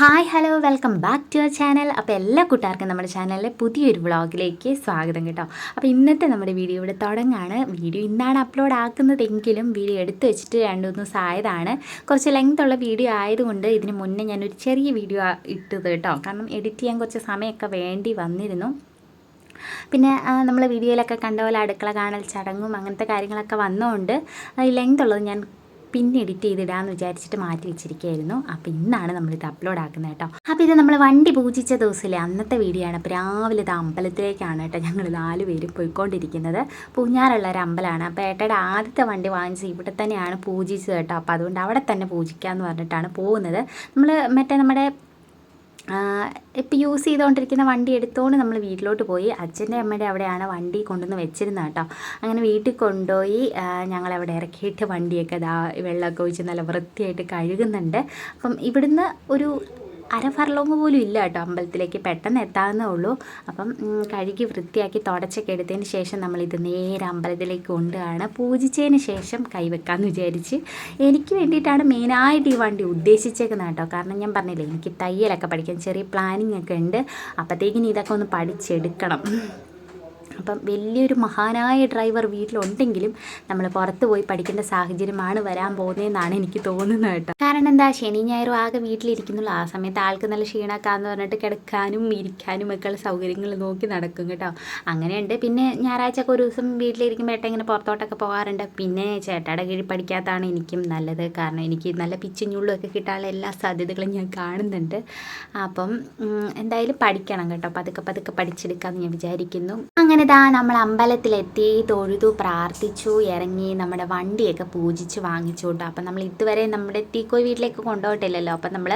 Hi hello welcome back to our channel അപ്പോൾ എല്ലാ കൂട്ടുകാർക്കും നമ്മുടെ ചാനലിലെ പുതിയൊരു വ്ളോഗിലേക്ക് സ്വാഗതം കേട്ടോ. അപ്പോൾ ഇന്നത്തെ നമ്മുടെ വീഡിയോ ഇവിടെ തുടങ്ങാണ്. വീഡിയോ ഇന്നാണ് അപ്ലോഡ് ആക്കുന്നതെങ്കിലും വീഡിയോ എടുത്തു വെച്ചിട്ട് രണ്ട് മൂന്ന് ദിവസം ആയതാണ് കുറച്ച് ലെങ്ത് ഉള്ള വീഡിയോ ആയതുകൊണ്ട് ഇതിന് മുന്നേ ഞാനൊരു ചെറിയ വീഡിയോ ഇട്ടത് കേട്ടോ. കാരണം എഡിറ്റ് ചെയ്യാൻ കുറച്ച് സമയമൊക്കെ വേണ്ടി വന്നിരുന്നു. പിന്നെ നമ്മൾ വീഡിയോയിലൊക്കെ കണ്ട പോലെ അടുക്കള കാണൽ ചടങ്ങും അങ്ങനത്തെ കാര്യങ്ങളൊക്കെ വന്നതുകൊണ്ട് ലെങ്ത് ഉള്ളത് ഞാൻ പിന്നെ എഡിറ്റ് ചെയ്തിടാമെന്ന് വിചാരിച്ചിട്ട് മാറ്റി വെച്ചിരിക്കുകയായിരുന്നു. അപ്പോൾ ഇന്നാണ് നമ്മളിത് അപ്ലോഡ് ആക്കുന്നത് കേട്ടോ. അപ്പോൾ ഇത് നമ്മൾ വണ്ടി പൂജിച്ച ദിവസമില്ലേ അന്നത്തെ വീഡിയോ ആണ്. അപ്പോൾ രാവിലെ ഇത് അമ്പലത്തിലേക്കാണ് കേട്ടോ ഞങ്ങൾ നാല് പേര് പോയിക്കൊണ്ടിരിക്കുന്നത്. പൂഞ്ഞാറുള്ള ഒരു അമ്പലമാണ് അപ്പോൾ ഏട്ടയുടെ ആദ്യത്തെ വണ്ടി വാങ്ങിച്ച് ഇവിടെ തന്നെയാണ് പൂജിച്ചത് കേട്ടോ. അപ്പോൾ അതുകൊണ്ട് അവിടെ തന്നെ പൂജിക്കാമെന്ന് പറഞ്ഞിട്ടാണ് പോകുന്നത്. നമ്മൾ മറ്റേ നമ്മുടെ ഇപ്പം യൂസ് ചെയ്തുകൊണ്ടിരിക്കുന്ന വണ്ടി എടുത്തുകൊണ്ട് നമ്മൾ വീട്ടിലോട്ട് പോയി. അച്ഛന്റെ അമ്മയുടെ അവിടെയാണ് വണ്ടി കൊണ്ടുവന്ന് വെച്ചിരുന്നത് കേട്ടോ. അങ്ങനെ വീട്ടിൽ കൊണ്ടുപോയി ഞങ്ങളവിടെ ഇറക്കിയിട്ട് വണ്ടിയൊക്കെ ഇതാ വെള്ളമൊക്കെ ഒഴിച്ച് നല്ല വൃത്തിയായിട്ട് കഴുകുന്നുണ്ട്. അപ്പം ഇവിടുന്ന് ഒരു അര ഫർലോങ് പോലും ഇല്ല കേട്ടോ അമ്പലത്തിലേക്ക്. പെട്ടെന്ന് എത്താവുന്നേ ഉള്ളൂ. അപ്പം കഴുകി വൃത്തിയാക്കി തുടച്ചൊക്കെ എടുത്തതിന് ശേഷം നമ്മളിത് നേരെ അമ്പലത്തിലേക്ക് കൊണ്ടുപോവാണ് പൂജിച്ചതിന് ശേഷം കൈവെക്കാമെന്ന് വിചാരിച്ച് എനിക്ക് വേണ്ടിയിട്ടാണ് മെയിനായിട്ട് ഈ വണ്ടി ഉദ്ദേശിച്ചേക്കുന്നത് കേട്ടോ. കാരണം ഞാൻ പറഞ്ഞില്ലേ എനിക്ക് തയ്യലൊക്കെ പഠിക്കാൻ ചെറിയ പ്ലാനിങ് ഒക്കെ ഉണ്ട്. അപ്പോഴത്തേക്കിനി ഇതൊക്കെ ഒന്ന് പഠിച്ചെടുക്കണം. അപ്പം വലിയൊരു മഹാനായ ഡ്രൈവർ വീട്ടിലുണ്ടെങ്കിലും നമ്മൾ പുറത്ത് പോയി പഠിക്കേണ്ട സാഹചര്യമാണ് വരാൻ പോകുന്നതെന്നാണ് എനിക്ക് തോന്നുന്നത് കേട്ടോ. കാരണം എന്താ ശനി ഞായറും ആകെ വീട്ടിലിരിക്കുന്നുള്ളൂ. ആ സമയത്ത് ആൾക്ക് നല്ല ക്ഷീണക്കാന്ന് പറഞ്ഞിട്ട് കിടക്കാനും ഇരിക്കാനും ഒക്കെ സൗകര്യങ്ങൾ നോക്കി നടക്കും കേട്ടോ. അങ്ങനെയുണ്ട്. പിന്നെ ഞായറാഴ്ച ഒക്കെ ഒരു ദിവസം വീട്ടിലിരിക്കുമ്പോൾ ഏട്ടൻ ഇങ്ങനെ പുറത്തോട്ടൊക്കെ പോകാറുണ്ട്. പിന്നെ ചേട്ടയുടെ കീഴിൽ പഠിക്കാത്തതാണ് എനിക്കും നല്ലത്. കാരണം എനിക്ക് നല്ല പിച്ചിഞ്ഞുള്ളും ഒക്കെ കിട്ടാനുള്ള എല്ലാ സാധ്യതകളും ഞാൻ കാണുന്നുണ്ട്. അപ്പം എന്തായാലും പഠിക്കണം കേട്ടോ. പതുക്കെ പതുക്കെ പഠിച്ചെടുക്കാമെന്ന് ഞാൻ വിചാരിക്കുന്നു. അങ്ങനെ ഇതാ നമ്മൾ അമ്പലത്തിലെത്തി തൊഴുതു പ്രാർത്ഥിച്ചു ഇറങ്ങി നമ്മുടെ വണ്ടിയൊക്കെ പൂജിച്ച് വാങ്ങിച്ചു കേട്ടോ. അപ്പം നമ്മൾ ഇതുവരെ നമ്മുടെ തീക്കോയി വീട്ടിലേക്ക് കൊണ്ടുപോയിട്ടില്ലല്ലോ. അപ്പം നമ്മൾ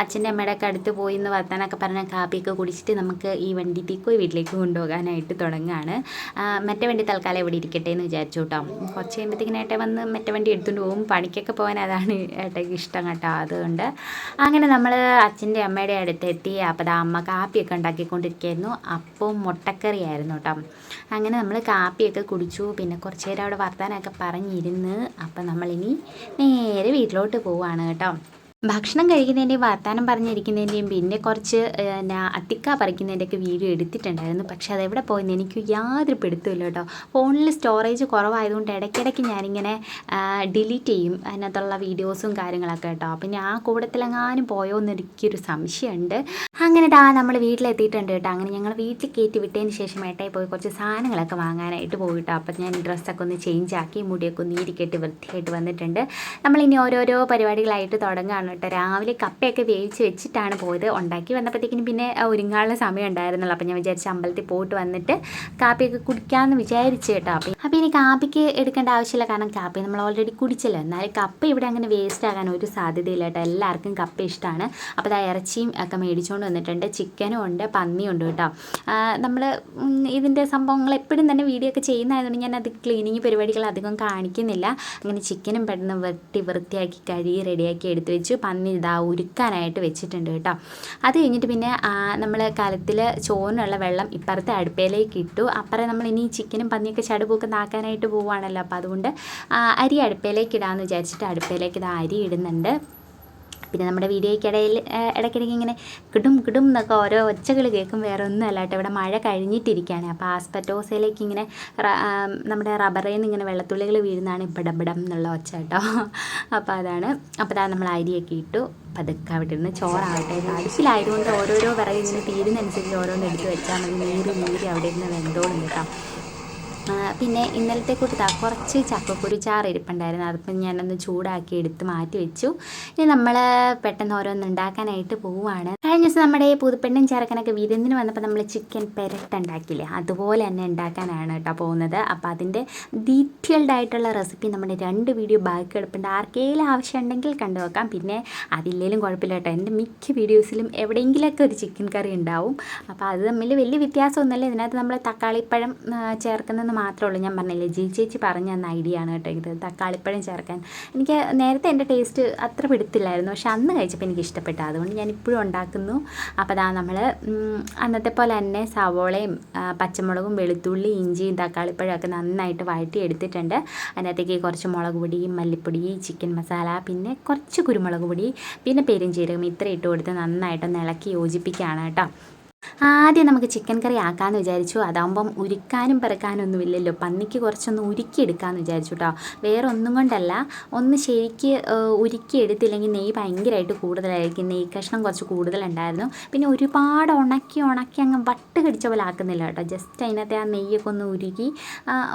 അച്ഛന്റെ അമ്മയുടെ ഒക്കെ അടുത്ത് പോയി എന്ന് വർത്താനൊക്കെ പറഞ്ഞ കാപ്പിയൊക്കെ കുടിച്ചിട്ട് നമുക്ക് ഈ വണ്ടി തീക്കോയി വീട്ടിലേക്ക് കൊണ്ടുപോകാനായിട്ട് തുടങ്ങുകയാണ് മറ്റേ വണ്ടി തൽക്കാലം ഇവിടെ ഇരിക്കട്ടെ എന്ന് വിചാരിച്ചു കേട്ടോ. കുറച്ച് കഴിയുമ്പോഴത്തേക്കിന് ഏട്ടൻ വന്ന് മറ്റേ വണ്ടി എടുത്തുകൊണ്ട് പോകും. പണിക്കൊക്കെ പോകാൻ അതാണ് ഏട്ടയ്ക്ക് ഇഷ്ടം കേട്ടോ അതുകൊണ്ട്. അങ്ങനെ നമ്മൾ അച്ഛന്റെ അമ്മയുടെ അടുത്തെത്തി. അപ്പോൾ അമ്മ കാപ്പിയൊക്കെ ഉണ്ടാക്കിക്കൊണ്ടിരിക്കുകയായിരുന്നു. അപ്പോൾ മുട്ടക്കറിയായിരുന്നു കേട്ടോ. അങ്ങനെ നമ്മൾ കാപ്പിയൊക്കെ കുടിച്ചു. പിന്നെ കുറച്ച് നേരം അവിടെ വർത്താനമൊക്കെ പറഞ്ഞിരുന്ന്. അപ്പം നമ്മളിനി നേരെ വീട്ടിലോട്ട് പോവുകയാണ് കേട്ടോ. ഭക്ഷണം കഴിക്കുന്നതിന്റെയും വർത്തമാനം പറഞ്ഞിരിക്കുന്നതിന്റെയും പിന്നെ കുറച്ച് എന്നാ അത്തിക്ക പറിക്കുന്നതിന്റെയൊക്കെ വീഡിയോ എടുത്തിട്ടുണ്ടായിരുന്നു. പക്ഷേ അതെവിടെ പോയെന്ന് എനിക്ക് യാതൊരു പിടുത്തമില്ല കേട്ടോ. ഫോണിൽ സ്റ്റോറേജ് കുറവായതുകൊണ്ട് ഇടയ്ക്കിടയ്ക്ക് ഞാനിങ്ങനെ ഡിലീറ്റ് ചെയ്യും അതിനകത്തുള്ള വീഡിയോസും കാര്യങ്ങളൊക്കെ കേട്ടോ. പിന്നെ ആ കൂടത്തിലെങ്ങാനും പോയോ എന്ന് എനിക്കൊരു സംശയമുണ്ട്. അങ്ങനെ ദാ നമ്മൾ വീട്ടിലെത്തിയിട്ടുണ്ട് കേട്ടോ. അങ്ങനെ ഞങ്ങൾ വീട്ടിൽ കയറ്റി വിട്ടതിന് ശേഷം ഏട്ടായി പോയി കുറച്ച് സാധനങ്ങളൊക്കെ വാങ്ങാനായിട്ട് പോയി കേട്ടോ അപ്പം ഞാൻ ഡ്രസ്സൊക്കെ ഒന്ന് ചേഞ്ച് ആക്കി മുടിയൊക്കെ ഒന്ന് ഇരിക്കട്ട് വൃത്തിയായിട്ട് വന്നിട്ടുണ്ട്. നമ്മളിനി ഓരോരോ പരിപാടികളായിട്ട് തുടങ്ങുകയാണ് കേട്ടോ. രാവിലെ കപ്പയൊക്കെ വേവിച്ച് വെച്ചിട്ടാണ് പോയത്. ഉണ്ടാക്കി വന്നപ്പോഴത്തേക്കിനും പിന്നെ ഒരുങ്ങാനുള്ള സമയം ഉണ്ടായിരുന്നല്ലോ അപ്പോൾ ഞാൻ വിചാരിച്ച അമ്പലത്തിൽ പോയിട്ട് വന്നിട്ട് കാപ്പിയൊക്കെ കുടിക്കാമെന്ന് വിചാരിച്ചു കേട്ടോ. അപ്പം അപ്പോൾ ഇനി കാപ്പിക്ക് എടുക്കേണ്ട ആവശ്യമില്ല. കാരണം കാപ്പി നമ്മൾ ഓൾറെഡി കുടിച്ചല്ലോ. എന്നാലും കപ്പ ഇവിടെ അങ്ങനെ വേസ്റ്റ് ആകാൻ ഒരു സാധ്യതയില്ല കേട്ടോ. എല്ലാവർക്കും കപ്പ ഇഷ്ടമാണ്. അപ്പോൾ അത് ഇറച്ചിയും ഒക്കെ മേടിച്ചുകൊണ്ട് വന്നിട്ടുണ്ട്. ചിക്കനും ഉണ്ട് പന്നിയും ഉണ്ട് കേട്ടോ. നമ്മൾ ഇതിന്റെ സംഭവങ്ങൾ എപ്പോഴും തന്നെ വീഡിയോ ഒക്കെ ചെയ്യുന്നതായതുകൊണ്ട് ഞാൻ അത് ക്ലീനിങ് പരിപാടികൾ അധികം കാണിക്കുന്നില്ല. അങ്ങനെ ചിക്കനും പെട്ടെന്ന് വെട്ടി വൃത്തിയാക്കി കഴുകി റെഡിയാക്കി എടുത്തു വെച്ചു. പന്നി ഇതാ ഉരുക്കാനായിട്ട് വെച്ചിട്ടുണ്ട് കേട്ടോ. അത് കഴിഞ്ഞിട്ട് പിന്നെ നമ്മൾ കലത്തിൽ ചോറിനുള്ള വെള്ളം ഇപ്പുറത്തെ അടുപ്പയിലേക്ക് ഇട്ടു. അപ്പുറം നമ്മൾ ഇനി ചിക്കനും പന്നിയൊക്കെ ചടുപ്പൊക്കെ നാക്കാനായിട്ട് പോവുകയാണല്ലോ അപ്പോൾ അതുകൊണ്ട് അരി അടുപ്പയിലേക്ക് ഇടാമെന്ന് വിചാരിച്ചിട്ട് അടുപ്പയിലേക്ക് ഇത് അരി ഇടുന്നുണ്ട്. പിന്നെ നമ്മുടെ വീഡിയോയ്ക്കിടയിൽ ഇടയ്ക്കിടയ്ക്ക് ഇങ്ങനെ കിടും കിടും എന്നൊക്കെ ഓരോ ഒച്ചകൾ കേൾക്കും. വേറെ ഒന്നും അല്ല കേട്ടോ ഇവിടെ മഴ കഴിഞ്ഞിട്ടിരിക്കുകയാണ്. അപ്പോൾ ആസ്പെറ്റോസയിലേക്ക് ഇങ്ങനെ നമ്മുടെ റബ്ബറിൽ നിന്ന് ഇങ്ങനെ വെള്ളത്തുള്ളികൾ വീഴുന്നതാണ് ഇപ്പടപടം എന്നുള്ള ഒച്ച കേട്ടോ. അപ്പോൾ അതാണ്. അപ്പോൾ അതാണ് നമ്മൾ അരിയൊക്കെ ഇട്ടു. പതുക്കെ അവിടെ ഇരുന്ന് ചോറാവട്ടെ. അടുപ്പിലായതുകൊണ്ട് ഓരോരോ വിറക് ഇങ്ങനെ തീരുന്നതനുസരിച്ച് ഓരോന്ന് എടുത്ത് വെച്ചാൽ മതി. നീര് നീര് അവിടെ ഇരുന്ന് വെന്തോളും കേട്ടോ. പിന്നെ ഇന്നലത്തെ കൂട്ടത്താ കുറച്ച് ചക്കക്കുരു ചാറ് ഇരിപ്പുണ്ടായിരുന്നു അതിപ്പം ഞാനൊന്ന് ചൂടാക്കി എടുത്ത് മാറ്റി വെച്ചു. ഇനി നമ്മൾ പെട്ടെന്ന് ഓരോന്ന് ഉണ്ടാക്കാനായിട്ട് പോവുകയാണ് കഴിഞ്ഞ ദിവസം നമ്മുടെ പുതുപ്പെണ്ണും ചേർക്കനൊക്കെ വിരുന്നിന് വന്നപ്പോൾ നമ്മൾ ചിക്കൻ പെരട്ട് ഉണ്ടാക്കില്ലേ അതുപോലെ തന്നെ ഉണ്ടാക്കാനാണ് കേട്ടോ പോകുന്നത്. അപ്പോൾ അതിന്റെ ഡീറ്റെയിൽഡ് ആയിട്ടുള്ള റെസിപ്പി നമ്മുടെ രണ്ട് വീഡിയോ ബാക്കി കിടപ്പുണ്ട്. ആർക്കെങ്കിലും ആവശ്യമുണ്ടെങ്കിൽ കണ്ടു നോക്കാം. പിന്നെ അതില്ലേലും കുഴപ്പമില്ല കേട്ടോ. എന്റെ മിക്ക വീഡിയോസിലും എവിടെയെങ്കിലുമൊക്കെ ഒരു ചിക്കൻ കറി ഉണ്ടാവും. അപ്പോൾ അത് തമ്മിൽ വലിയ വ്യത്യാസമൊന്നുമല്ല. ഇതിനകത്ത് നമ്മൾ തക്കാളിപ്പഴം ചേർക്കുന്നതെന്ന് മാത്രമേ ഉള്ളൂ. ഞാൻ പറഞ്ഞില്ലേ ജി ചേച്ചി പറഞ്ഞ തന്ന ഐഡിയ ആണ് കേട്ടോ ഇത്. തക്കാളിപ്പഴം ചേർക്കാൻ. എനിക്ക് നേരത്തെ എന്റെ ടേസ്റ്റ് അത്ര പിടുത്തില്ലായിരുന്നു. പക്ഷെ അന്ന് കഴിച്ചപ്പോൾ എനിക്ക് ഇഷ്ടപ്പെട്ട. അതുകൊണ്ട് ഞാൻ ഇപ്പോഴും ഉണ്ടാക്കുന്നു. അപ്പോൾ അതാ നമ്മൾ അന്നത്തെ പോലെ തന്നെ സവോളയും പച്ചമുളകും വെളുത്തുള്ളി ഇഞ്ചിയും തക്കാളിപ്പഴം ഒക്കെ നന്നായിട്ട് വഴറ്റി എടുത്തിട്ടുണ്ട്. അതിനകത്തേക്ക് കുറച്ച് മുളക് പൊടി മല്ലിപ്പൊടി ചിക്കൻ മസാല പിന്നെ കുറച്ച് കുരുമുളക് പൊടി പിന്നെ പെരും ജീരകം ഇത്ര ഇട്ട് കൊടുത്ത് നന്നായിട്ടൊന്ന് ഇളക്കി യോജിപ്പിക്കുകയാണ് കേട്ടോ. ആദ്യം നമുക്ക് ചിക്കൻ കറി ആക്കാമെന്ന് വിചാരിച്ചു. അതാകുമ്പം ഉരുക്കാനും പെറുക്കാനും ഒന്നുമില്ലല്ലോ. പന്നിക്ക് കുറച്ചൊന്ന് ഉരുക്കിയെടുക്കാമെന്ന് വിചാരിച്ചു കേട്ടോ വേറെ ഒന്നും കൊണ്ടല്ല. ഒന്ന് ശരിക്ക് ഉരുക്കിയെടുത്തില്ലെങ്കിൽ നെയ്യ് ഭയങ്കരമായിട്ട് കൂടുതലായിരിക്കും. നെയ്യ് കഷ്ണം കുറച്ച് കൂടുതലുണ്ടായിരുന്നു. പിന്നെ ഒരുപാട് ഉണക്കി ഉണക്കി അങ്ങ് വട്ട് കടിച്ച പോലെ ആക്കുന്നില്ല കേട്ടോ ജസ്റ്റ് അതിനകത്തെ ആ നെയ്യൊക്കെ ഒന്ന് ഉരുകി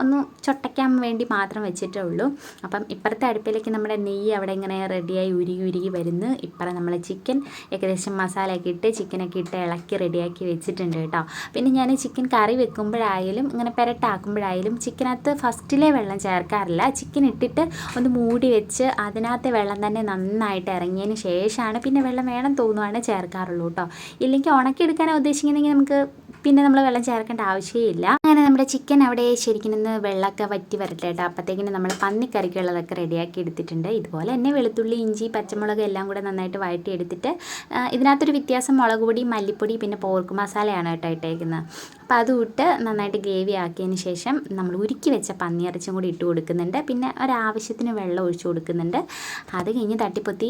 ഒന്ന് ചൊട്ടയ്ക്കാൻ വേണ്ടി മാത്രം വെച്ചിട്ടേ ഉള്ളൂ. അപ്പം ഇപ്പുറത്തെ അടുപ്പിലേക്ക് നമ്മുടെ നെയ്യ് അവിടെ ഇങ്ങനെ റെഡിയായി ഉരുകി ഉരുകി വരുന്നു. ഇപ്പുറം നമ്മൾ ചിക്കൻ ഏകദേശം മസാലയൊക്കെ ഇട്ട് ചിക്കനൊക്കെ ഇട്ട് ഇളക്കി റെഡിയാക്കി വെച്ചിട്ടുണ്ട് കേട്ടോ. പിന്നെ ഞാൻ ചിക്കൻ കറി വെക്കുമ്പോഴായാലും ഇങ്ങനെ പെരട്ടാക്കുമ്പോഴായാലും ചിക്കനകത്ത് ഫസ്റ്റിലെ വെള്ളം ചേർക്കാറില്ല. ചിക്കൻ ഇട്ടിട്ട് ഒന്ന് മൂടി വെച്ച് അതിനകത്തെ വെള്ളം തന്നെ നന്നായിട്ട് ഇറങ്ങിയതിന് ശേഷമാണ് പിന്നെ വെള്ളം വേണം തോന്നുവാണ് ചേർക്കാറുള്ളൂ കേട്ടോ. ഇല്ലെങ്കിൽ ഉണക്കിയെടുക്കാനാണ് ഉദ്ദേശിക്കുന്നതെങ്കിൽ നമുക്ക് പിന്നെ നമ്മൾ വെള്ളം ചേർക്കേണ്ട ആവശ്യമില്ല. അങ്ങനെ നമ്മുടെ ചിക്കൻ അവിടെ ശരിക്കും നിന്ന് വെള്ളമൊക്കെ വറ്റി വരട്ടെ കേട്ടോ. അപ്പോഴത്തേക്കിന് നമ്മൾ പന്നിക്കറിക്കുള്ളതൊക്കെ റെഡിയാക്കി എടുത്തിട്ടുണ്ട്. ഇതുപോലെ തന്നെ വെളുത്തുള്ളി ഇഞ്ചി പച്ചമുളക് എല്ലാം കൂടെ നന്നായിട്ട് വഴറ്റി എടുത്തിട്ട് ഇതിനകത്തൊരു വ്യത്യാസം മുളക് പൊടി മല്ലിപ്പൊടി പിന്നെ പോർക്ക് മസാലയാണ് കേട്ടോ ഇട്ടേക്കുന്നത് അപ്പോൾ അതും ഇട്ട് നന്നായിട്ട് ഗ്രേവി ആക്കിയതിന് ശേഷം നമ്മൾ ഉരുക്കി വെച്ച പന്നിയിറച്ചും കൂടി ഇട്ട് കൊടുക്കുന്നുണ്ട്. പിന്നെ ഒരാവശ്യത്തിന് വെള്ളം ഒഴിച്ചു കൊടുക്കുന്നുണ്ട്. അത് കഴിഞ്ഞ് തട്ടിപ്പൊത്തി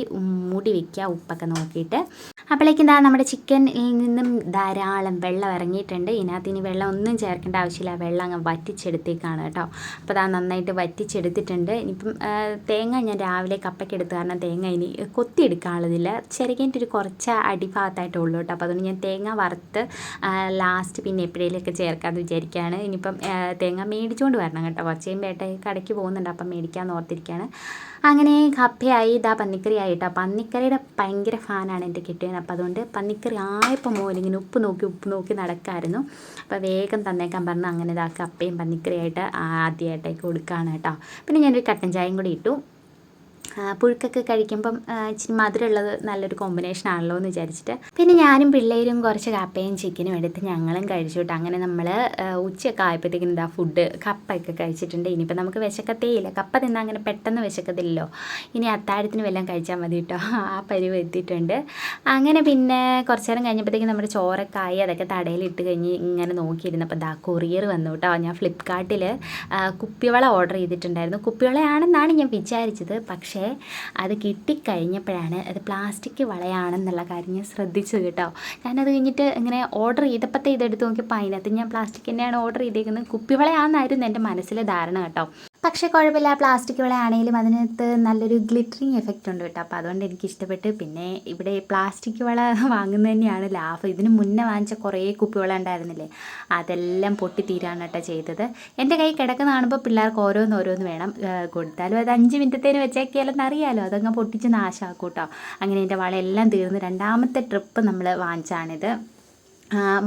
മൂടി വെക്കുക ഉപ്പൊക്കെ നോക്കിയിട്ട്. അപ്പോഴേക്കും എന്താ നമ്മുടെ ചിക്കനിൽ നിന്നും ധാരാളം വെള്ളം ഇറങ്ങിയിട്ടുണ്ട്. ഇതിനകത്ത് ഇനി വെള്ളം ഒന്നും ചേർക്കേണ്ട ആവശ്യമില്ല. വെള്ളം അങ്ങ് വറ്റിച്ചെടുത്തേക്കാണ് കേട്ടോ. അപ്പോൾ അതാ നന്നായിട്ട് വറ്റിച്ചെടുത്തിട്ടുണ്ട്. ഇനിയിപ്പം തേങ്ങ ഞാൻ രാവിലെ കപ്പയ്ക്ക് എടുത്ത് കാരണം തേങ്ങ ഇനി കൊത്തിയെടുക്കാനുള്ളതില്ല. ചെറുകിന്റെ ഒരു കുറച്ച് അടിഭാഗത്തായിട്ടേ ഉള്ളൂ കേട്ടോ. അപ്പോൾ അതുകൊണ്ട് ഞാൻ തേങ്ങ വറുത്ത് ലാസ്റ്റ് പിന്നെ എപ്പോഴേലൊക്കെ ചേർക്കാമെന്ന് വിചാരിക്കുകയാണ് ഇനിയിപ്പം തേങ്ങ മേടിച്ചുകൊണ്ട് വരണം കേട്ടോ. കുറച്ച് കഴിയുമ്പോൾ ഏട്ടായി കടയ്ക്ക് പോകുന്നുണ്ട്. അപ്പം മേടിക്കാമെന്ന് ഓർത്തിരിക്കുകയാണ് അങ്ങനെ കപ്പയായി ഇതാ പന്നിക്കറി ആയിട്ടോ. പന്നിക്കറിയുടെ ഭയങ്കര ഫാനാണ് എന്റെ കിട്ടിയത് അപ്പോൾ അതുകൊണ്ട് പന്നിക്കറി ആയപ്പോൾ മോൻ ഇങ്ങനെ ഉപ്പ് നോക്കി ഉപ്പ് നോക്കി നടക്കായിരുന്നു. അപ്പോൾ വേഗം തന്നേക്കാൻ പറഞ്ഞു അങ്ങനെ ഇതാ കപ്പയും പന്നിക്കറിയായിട്ട് ആദ്യമായിട്ടേക്ക് കൊടുക്കുകയാണ് കേട്ടോ. പിന്നെ ഞാനൊരു കട്ടൻ ചായയും കൂടി ഇട്ടു. പുഴുക്കൊക്കെ കഴിക്കുമ്പം ഇച്ചിരി മധുരമുള്ളത് നല്ലൊരു കോമ്പിനേഷൻ ആണല്ലോ എന്ന് വിചാരിച്ചിട്ട്. പിന്നെ ഞാനും പിള്ളേരും കുറച്ച് കപ്പയും ചിക്കനും എടുത്ത് ഞങ്ങളും കഴിച്ചു കേട്ടോ. അങ്ങനെ നമ്മൾ ഉച്ചയൊക്കെ ആയപ്പോഴത്തേക്കും ഇതാ ഫുഡ് കപ്പയൊക്കെ കഴിച്ചിട്ടുണ്ട്. ഇനിയിപ്പോൾ നമുക്ക് വിശക്കത്തേ ഇല്ല. കപ്പ തിന്നാൽ അങ്ങനെ പെട്ടെന്ന് വിശക്കത്തില്ലല്ലോ. ഇനി അത്താഴത്തിന് വല്ലതും കഴിച്ചാൽ മതി കേട്ടോ. ആ പരിവ് എത്തിയിട്ടുണ്ട്. അങ്ങനെ പിന്നെ കുറച്ച് നേരം കഴിഞ്ഞപ്പോഴത്തേക്കും നമ്മുടെ ചോറൊക്കെ ആയി അതൊക്കെ തടയിലിട്ട് കഴിഞ്ഞ് ഇങ്ങനെ നോക്കിയിരുന്നപ്പോൾ ദാ കൊറിയർ വന്നു കേട്ടോ. ഞാൻ ഫ്ലിപ്കാർട്ടിൽ കുപ്പിവള ഓർഡർ ചെയ്തിട്ടുണ്ടായിരുന്നു. കുപ്പിവളയാണെന്നാണ് ഞാൻ വിചാരിച്ചത്. പക്ഷേ അത് കിട്ടിക്കഴിഞ്ഞപ്പോഴാണ് അത് പ്ലാസ്റ്റിക് വളയാണെന്നുള്ള കാര്യം ഞാൻ ശ്രദ്ധിച്ചു കേട്ടോ. ഞാനത് കഴിഞ്ഞിട്ട് ഇങ്ങനെ ഓർഡർ ചെയ്തപ്പോഴത്തെ ഇതെടുത്ത് നോക്കിയപ്പോൾ അതിനകത്ത് ഞാൻ പ്ലാസ്റ്റിക് തന്നെയാണ് ഓർഡർ ചെയ്തേക്കുന്നത്. കുപ്പിവളയാണെന്നായിരുന്നു എന്റെ മനസ്സിലെ ധാരണ കേട്ടോ. പക്ഷേ കുഴപ്പമില്ല പ്ലാസ്റ്റിക് വളയാണെങ്കിലും അതിനകത്ത് നല്ലൊരു ഗ്ലിറ്ററിങ് എഫക്റ്റ് ഉണ്ട് കേട്ടോ. അപ്പോൾ അതുകൊണ്ട് എനിക്ക് ഇഷ്ടപ്പെട്ട്. പിന്നെ ഇവിടെ പ്ലാസ്റ്റിക് വള വാങ്ങുന്നത് തന്നെയാണ് ലാഭം. ഇതിന് മുന്നേ വാങ്ങിച്ച കുറേ കുപ്പിവള ഉണ്ടായിരുന്നില്ലേ? അതെല്ലാം പൊട്ടി തീരാണ് കേട്ടോ ചെയ്തത്. എന്റെ കൈ കിടക്കുന്ന കാണുമ്പോൾ പിള്ളേർക്ക് ഓരോന്ന് ഓരോന്ന് വേണം. കൊടുത്താലും അത് അഞ്ച് മിനിറ്റത്തേന് വെച്ചേക്കിയാലെന്ന് അറിയാലോ. അതങ്ങ് പൊട്ടിച്ച് നാശമാക്കും കേട്ടോ. അങ്ങനെ എന്റെ വളയെല്ലാം തീർന്ന് രണ്ടാമത്തെ ട്രിപ്പ് നമ്മൾ വാങ്ങിച്ചാണിത്.